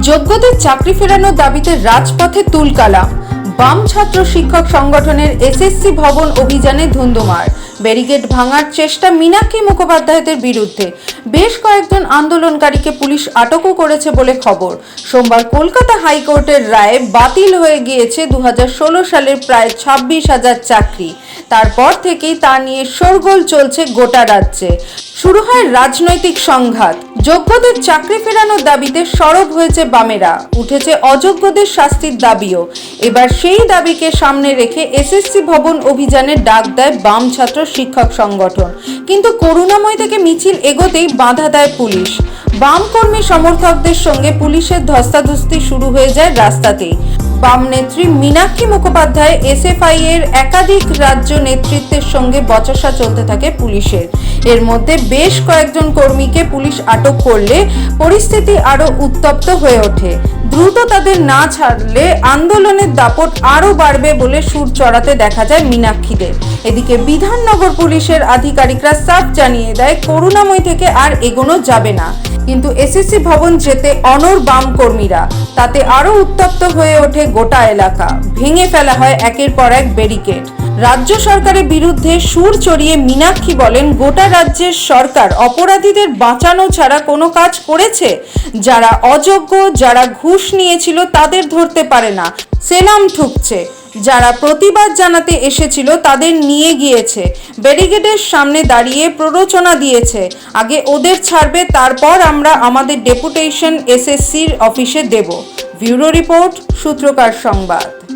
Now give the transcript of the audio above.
যোগ্যদের চাকরি ফেরানোর দাবিতে রাজপথে তুলকালাম বাম ছাত্র শিক্ষক সংগঠনের এসএসসি ভবন অভিযানে ধুন্ধুমার ব্যারিকেড ভাঙার চেষ্টা মীনাক্ষী মুখোপাধ্যায়দের বিরুদ্ধে। বেশ কয়েকজন আন্দোলনকারীকে পুলিশ আটকও করেছে বলে খবর। সোমবার কলকাতা হাইকোর্টের রায়ে বাতিল হয়ে গিয়েছে দু হাজার ষোলো সালের প্রায় ছাব্বিশ হাজার চাকরি। তারপর থেকেই তা নিয়ে শোরগোল চলছে গোটা রাজ্যে। শুরু হয় রাজনৈতিক সংঘাত। যোগ্যদের চাকরি ফেরানোর দাবিতে সরব হয়েছে বামেরা। উঠেছে অযোগ্যদের শাস্তির দাবিও। এবার সেই দাবিকে সামনে রেখে এসএসসি ভবন অভিযানে ডাক দেয় বাম ছাত্র শিক্ষক সংগঠন। কিন্তু করুণাময় থেকে মিছিল এগোতেই বাধা দেয় পুলিশ। বাম কর্মী সমর্থকদের সঙ্গে পুলিশের ধস্তাধস্তি শুরু হয়ে যায় রাস্তাতেই। বাম নেত্রী মীনাক্ষী মুখোপাধ্যায় এর একাধিক রাজ্য নেতৃত্বের সঙ্গে বচসা চলতে থাকে পুলিশের। এর মধ্যে বেশ কয়েকজন কর্মীকে পুলিশ আটক করলে পরিস্থিতি আরও উত্তপ্ত হয়ে ওঠে। দ্রুত তাদের না ছাড়লে আন্দোলনের দাপট আরও বাড়বে বলে সুর চড়াতে দেখা যায় মীনাক্ষীদের। এদিকে বিধাননগর পুলিশের আধিকারিকরা সাফ জানিয়ে দেয়, করুণাময় থেকে আর এগোনো যাবে না। কিন্তু এসএসসি ভবন যেতে অনর বাম কর্মীরা, তাতে আরও উত্তপ্ত হয়ে ওঠে গোটা এলাকা। ভেঙে ফেলা হয় একের পর এক ব্যারিকেড। রাজ্য সরকারের বিরুদ্ধে সুর চড়িয়ে মীনাক্ষী বলেন, গোটা রাজ্যের সরকার অপরাধীদের বাঁচানো ছাড়া কোনো কাজ করেছে। যারা অযোগ্য, যারা ঘুষ নিয়েছিল তাদের ধরতে পারে না। সেলাম ঠুকছে। যারা প্রতিবাদ জানাতে এসেছিল তাদের নিয়ে গিয়েছে। ব্যারিকেডের সামনে দাঁড়িয়ে প্ররোচনা দিয়েছে। আগে ওদের ছাড়বে, তারপর আমরা আমাদের ডেপুটেশন এসএসসির অফিসে দেব। ব্যুরো রিপোর্ট, সূত্রকার সংবাদ।